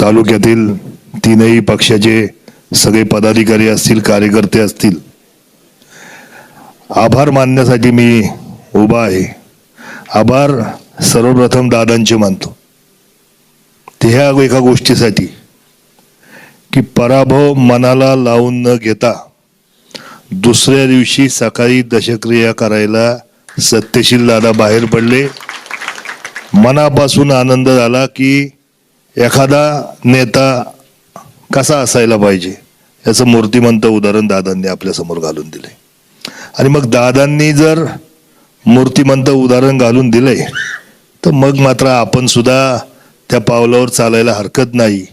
तालुक्यातील तीनही पक्षाचे सगळे पदाधिकारी असतील कार्यकर्ते असतील. आभार मानण्यासाठी मी उभा आहे. आभार सर्वप्रथम दादांचे मानतो. ते ह्या एका गोष्टीसाठी की पराभव मनाला लावून न घेता दुसऱ्या दिवशी सकाळी दशक्रिया करायला सत्यशील दादा बाहेर पडले. मनापासून आनंद झाला की एखादा नेता कसा असायला पाहिजे याचं मूर्तिमंत उदाहरण दादांनी आपल्यासमोर घालून दिले आणि मग दादांनी जर मूर्तिमंत उदाहरण घालून दिले तर मग मात्र आपण सुद्धा त्या पावलावर चालायला हरकत नाही.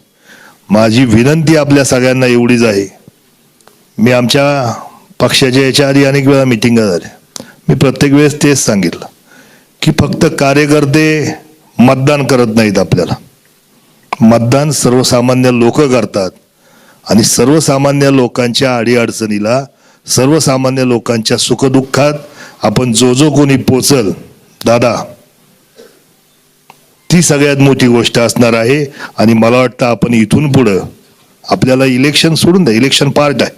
माझी विनंती आपल्या सगळ्यांना एवढीच आहे. मी आमच्या पक्षाच्या याच्या आधी अनेक वेळा मिटिंगा झाल्या. मी प्रत्येक वेळेस तेच सांगितलं की फक्त कार्यकर्ते मतदान करत नाहीत आपल्याला. मतदान सर्वसामान्य लोक करतात. आणि सर्वसामान्य लोकांच्या अडीअडचणीला सर्वसामान्य लोकांच्या सुखदुःखात आपण जो जो कोणी पोचल दादा ती सगळ्यात मोठी गोष्ट असणार आहे. आणि मला वाटतं आपण इथून पुढं आपल्याला इलेक्शन सोडून द्या. इलेक्शन पार्ट आहे.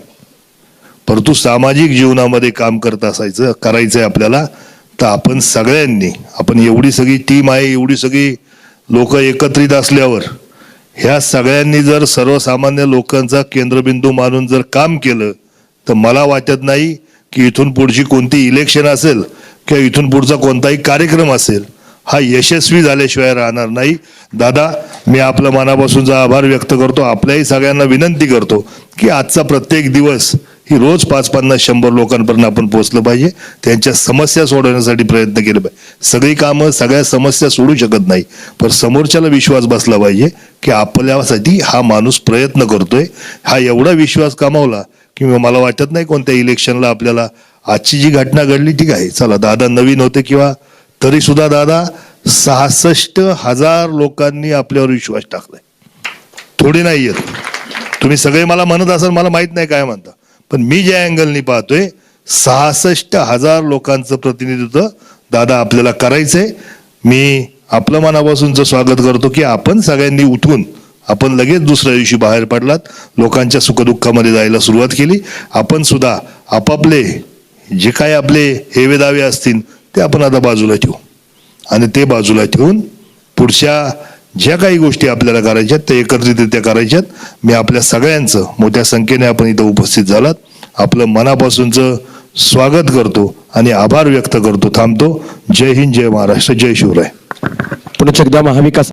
परंतु सामाजिक जीवनामध्ये काम करत असायचं करायचं आहे आपल्याला तर आपण सगळ्यांनी आपण एवढी सगळी टीम आहे एवढी सगळी लोक एकत्रित असल्यावर ह्या सगळ्यांनी जर सर्वसामान्य लोकांचा केंद्रबिंदू मानून जर काम केलं तर मला वाटत नाही की इथून पुढची कोणती इलेक्शन असेल किंवा इथून पुढचा कोणताही कार्यक्रम असेल हा यशस्वी झाल्याशिवाय राहणार नाही. दादा मी आपलं मनापासूनचा आभार व्यक्त करतो आपल्याही सगळ्यांना विनंती करतो की आजचा प्रत्येक दिवस ही रोज पाच पन्नास शंभर लोकांपर्यंत आपण पोहोचलं पाहिजे. त्यांच्या समस्या सोडवण्यासाठी प्रयत्न केले पाहिजे. सगळी कामं सगळ्या समस्या सोडू शकत नाही. पण समोरच्याला विश्वास बसला पाहिजे की आपल्यासाठी हा माणूस प्रयत्न करतोय. हा एवढा विश्वास कमावला की मला वाटत नाही कोणत्या इलेक्शनला आपल्याला आजची जी घटना घडली ठीक आहे चला दादा नवीन होते किंवा तरी सुद्धा दादा सहासष्ट हजार लोकांनी आपल्यावर विश्वास टाकलाय. थोडी नाही येत तुम्ही सगळे मला म्हणत असाल मला माहीत नाही काय म्हणता. पण मी ज्या अँगलनी पाहतोय सहासष्ट हजार लोकांचं प्रतिनिधित्व दादा आपल्याला करायचंय. मी आपलं मनापासूनचं स्वागत करतो की आपण सगळ्यांनी उठून आपण लगेच दुसऱ्या दिवशी बाहेर पडलात लोकांच्या सुखदुःखामध्ये जायला सुरुवात केली. आपण सुद्धा आपापले जे काय आपले हेवे दावे असतील ते आपण आता बाजूला ठेवू. आणि ते बाजूला ठेवून पुढच्या ज्या काही गोष्टी आपल्याला करायच्यात त्या एकत्रितरित्या करायच्यात. मी आपल्या सगळ्यांचं मोठ्या संख्येने आपण इथं उपस्थित झालात. आपलं मनापासूनचं स्वागत करतो आणि आभार व्यक्त करतो थांबतो. जय हिंद जय महाराष्ट्र जय शिवराय. पुन्हा एकदा महाविकास